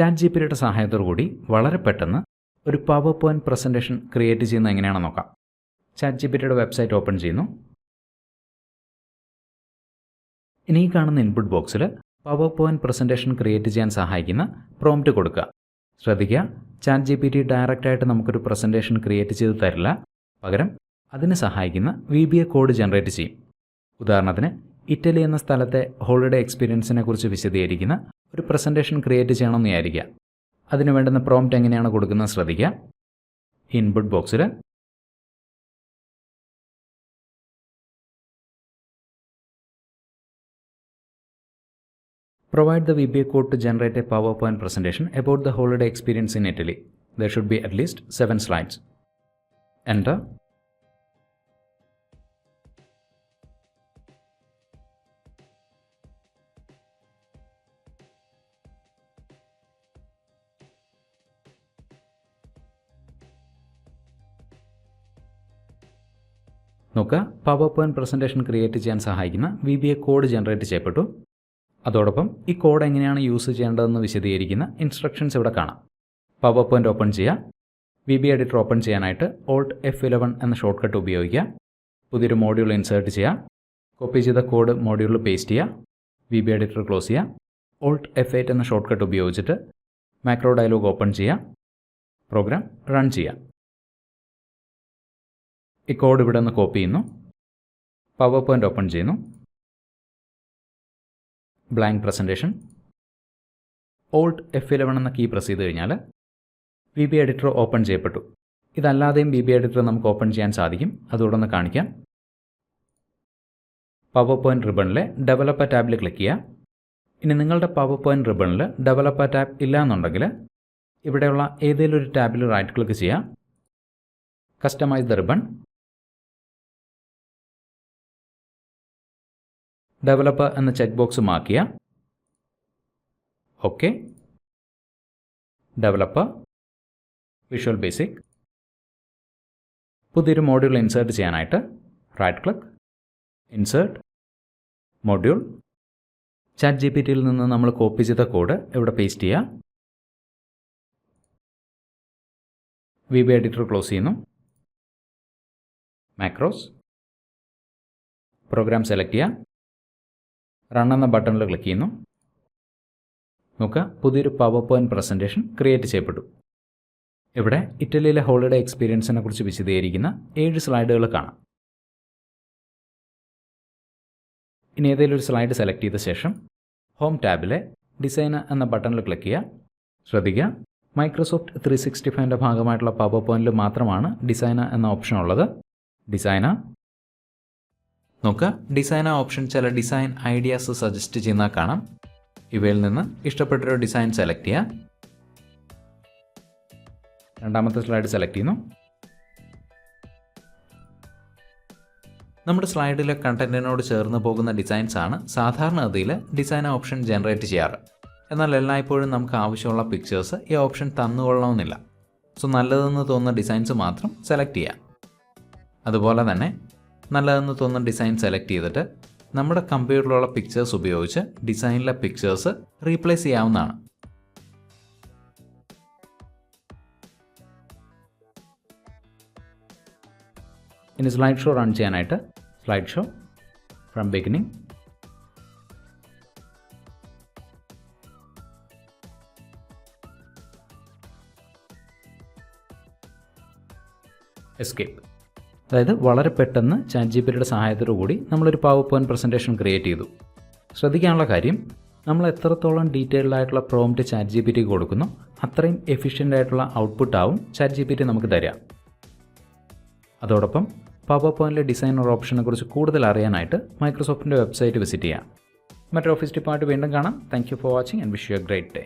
Chat G പിയുടെ സഹായത്തോടു കൂടി വളരെ പെട്ടെന്ന് ഒരു പവർ പോയിന്റ് പ്രസന്റേഷൻ ക്രിയേറ്റ് ചെയ്യുന്നത് എങ്ങനെയാണെന്ന് നോക്കാം. ചാറ്റ് ജി പിയുടെ വെബ്സൈറ്റ് ഓപ്പൺ ചെയ്യുന്നു. ഇനി കാണുന്ന ഇൻപുട്ട് ബോക്സിൽ പവർ പോയിന്റ് പ്രസന്റേഷൻ ക്രിയേറ്റ് ചെയ്യാൻ സഹായിക്കുന്ന പ്രോംപ്റ്റ് കൊടുക്കുക. ശ്രദ്ധിക്കുക ചാറ്റ് ജി പി ടി ഡയറക്റ്റായിട്ട് നമുക്കൊരു പ്രസന്റേഷൻ ക്രിയേറ്റ് ചെയ്ത് തരില്ല. പകരം അതിന് സഹായിക്കുന്ന V B A code generate ചെയ്യും. ഉദാഹരണത്തിന് ഇറ്റലി എന്ന സ്ഥലത്തെ ഹോളിഡേ എക്സ്പീരിയൻസിനെ കുറിച്ച് വിശദീകരിക്കുന്ന ഒരു പ്രസന്റേഷൻ ക്രിയേറ്റ് ചെയ്യണമെന്ന് വിചാരിക്കുക. അതിന് വേണ്ടുന്ന പ്രോംപ്റ്റ് എങ്ങനെയാണ് കൊടുക്കുന്നത് ശ്രദ്ധിക്കുക. ഇൻപുട്ട് ബോക്സിൽ provide the V B code to generate a PowerPoint presentation about the holiday experience in Italy the should be at least seven slides enter നോക്കുക. പവർ പോയിന്റ് പ്രസന്റേഷൻ ക്രിയേറ്റ് ചെയ്യാൻ സഹായിക്കുന്ന V B A code generate ചെയ്യപ്പെട്ടു. അതോടൊപ്പം ഈ code എങ്ങനെയാണ് use ചെയ്യേണ്ടതെന്ന് വിശദീകരിക്കുന്ന instructions ഇവിടെ കാണാം. പവർ പോയിന്റ് ഓപ്പൺ ചെയ്യുക. വി ബി എഡിറ്റർ ഓപ്പൺ ചെയ്യാനായിട്ട് ഓൾട്ട് എഫ് ഇലവൻ എന്ന ഷോർട്ട് കട്ട് ഉപയോഗിക്കുക. പുതിയൊരു മോഡ്യൂൾ ഇൻസേർട്ട് ചെയ്യുക. കോപ്പി ചെയ്ത കോഡ് മോഡ്യൂളിൽ പേസ്റ്റ് ചെയ്യുക. വി ബി എഡിറ്റർ ക്ലോസ് ചെയ്യുക. ഓൾട്ട് എഫ് എയ്റ്റ് എന്ന ഷോർട്ട് കട്ട് ഉപയോഗിച്ചിട്ട് മാക്രോ ഡയലോഗ് ഓപ്പൺ ചെയ്യുക. പ്രോഗ്രാം റൺ ചെയ്യുക. ഈ കോഡ് ഇവിടെ നിന്ന് കോപ്പി ചെയ്യുന്നു. പവർ പോയിന്റ് ഓപ്പൺ ചെയ്യുന്നു. Blank presentation alt F eleven എന്ന കീ പ്രസ് ചെയ്ത് കഴിഞ്ഞാൽ വി ബി എഡിറ്റർ ഓപ്പൺ ചെയ്യപ്പെട്ടു. ഇതല്ലാതെയും വി ബി എഡിറ്റർ നമുക്ക് ഓപ്പൺ ചെയ്യാൻ സാധിക്കും. അതുകൂടെ കാണിക്കാം. പവർ പോയിന്റ് റിബണിലെ ഡെവലപ്പർ ടാബിൽ ക്ലിക്ക് ചെയ്യുക ഇനി നിങ്ങളുടെ പവർ പോയിന്റ് റിബണിൽ ഡെവലപ്പർ ടാബ് ഇല്ല എന്നുണ്ടെങ്കിൽ ഇവിടെയുള്ള ഏതെങ്കിലും ഒരു ടാബിൽ റൈറ്റ് ക്ലിക്ക് ചെയ്യുക കസ്റ്റമൈസ് ദ റിബൺ ഡെവലപ്പർ എന്ന ചെക്ക് ബോക്സ് മാർക്ക് ചെയ്യുക ഓക്കെ ഡെവലപ്പർ വിഷ്വൽ ബേസിക് പുതിയൊരു മോഡ്യൂൾ ഇൻസേർട്ട് ചെയ്യാനായിട്ട് right click insert module chat G P ടിയിൽ നിന്ന് നമ്മൾ കോപ്പി ചെയ്ത കോഡ് ഇവിടെ പേസ്റ്റ് ചെയ്യുക വി ബി എഡിറ്റർ ക്ലോസ് ചെയ്യുന്നു. മാക്രോസ് പ്രോഗ്രാം സെലക്ട് ചെയ്യുക റൺ എന്ന ബട്ടണിൽ ക്ലിക്ക് ചെയ്യുന്നു. നോക്കുക പുതിയൊരു പവർ പോയിന്റ് പ്രസന്റേഷൻ ക്രിയേറ്റ് ചെയ്യപ്പെട്ടു. ഇവിടെ ഇറ്റലിയിലെ ഹോളിഡേ എക്സ്പീരിയൻസിനെ കുറിച്ച് വിശദീകരിക്കുന്ന ഏഴ് സ്ലൈഡുകൾ കാണാം. ഇനി ഏതെങ്കിലും ഒരു സ്ലൈഡ് സെലക്ട് ചെയ്ത ശേഷം ഹോം ടാബിലെ ഡിസൈനർ എന്ന ബട്ടണിൽ ക്ലിക്ക് ചെയ്യുക. ശ്രദ്ധിക്കുക മൈക്രോസോഫ്റ്റ് ത്രീ സിക്സ്റ്റി ഫൈവിന്റെ ഭാഗമായിട്ടുള്ള പവർ പോയിന്റിൽ മാത്രമാണ് ഡിസൈന എന്ന ഓപ്ഷൻ ഉള്ളത്. ഡിസൈനർ നോക്കുക ഡിസൈനർ ഓപ്ഷൻ ചില ഡിസൈൻ ഐഡിയാസ് സജസ്റ്റ് ചെയ്യുന്ന കാണാം. ഇവയിൽ നിന്ന് ഇഷ്ടപ്പെട്ടൊരു ഡിസൈൻ സെലക്ട് ചെയ്യുക രണ്ടാമത്തെ സ്ലൈഡ് സെലക്ട് ചെയ്യുന്നു. നമ്മുടെ സ്ലൈഡിലെ കണ്ടന്റിനോട് ചേർന്ന് പോകുന്ന ഡിസൈൻസ് ആണ് സാധാരണഗതിയിൽ ഡിസൈൻ ഓപ്ഷൻ ജനറേറ്റ് ചെയ്യാറ്. എന്നാൽ എല്ലായ്പ്പോഴും നമുക്ക് ആവശ്യമുള്ള പിക്ചേഴ്സ് ഈ ഓപ്ഷൻ തന്നുകൊള്ളണമെന്നില്ല. സോ നല്ലതെന്ന് തോന്നുന്ന ഡിസൈൻസ് മാത്രം സെലക്ട് ചെയ്യാം. അതുപോലെ തന്നെ നല്ലതെന്ന് തോന്നുന്ന ഡിസൈൻ സെലക്ട് ചെയ്തിട്ട് നമ്മുടെ കമ്പ്യൂട്ടറിലുള്ള പിക്ചേഴ്സ് ഉപയോഗിച്ച് ഡിസൈനിലെ പിക്ചേഴ്സ് റീപ്ലേസ് ചെയ്യാവുന്നതാണ്. ഇനി സ്ലൈഡ് ഷോ റൺ ചെയ്യാനായിട്ട് slide show from beginning escape അതായത് വളരെ പെട്ടെന്ന് ചാറ്റ് ജി സഹായത്തോടു കൂടി നമ്മളൊരു പവർ പോയിന്റ് പ്രസന്റേഷൻ ക്രിയേറ്റ് ചെയ്തു. ശ്രദ്ധിക്കാനുള്ള കാര്യം നമ്മൾ എത്രത്തോളം ഡീറ്റെയിൽഡ് ആയിട്ടുള്ള പ്രോംപ്റ്റ് ചാറ്റ് ജി പി ടിക്ക് കൊടുക്കുന്നു അത്രയും എഫിഷ്യന്റ് ആയിട്ടുള്ള ഔട്ട്പുട്ട് ആവും ചാറ്റ് ജി പി ടി നമുക്ക് തരിക അതോടൊപ്പം പവർ പോയിന്റിലെ ഡിസൈനർ ഓപ്ഷനെ കുറിച്ച് കൂടുതൽ അറിയാനായിട്ട് മൈക്രോസോഫ്റ്റിന്റെ വെബ്സൈറ്റ് വിസിറ്റ് ചെയ്യാം. മറ്റൊരു ഓഫീസ് ഡിപ്പാർട്ട് വീണ്ടും കാണാം. Thank you for watching and wish you a great day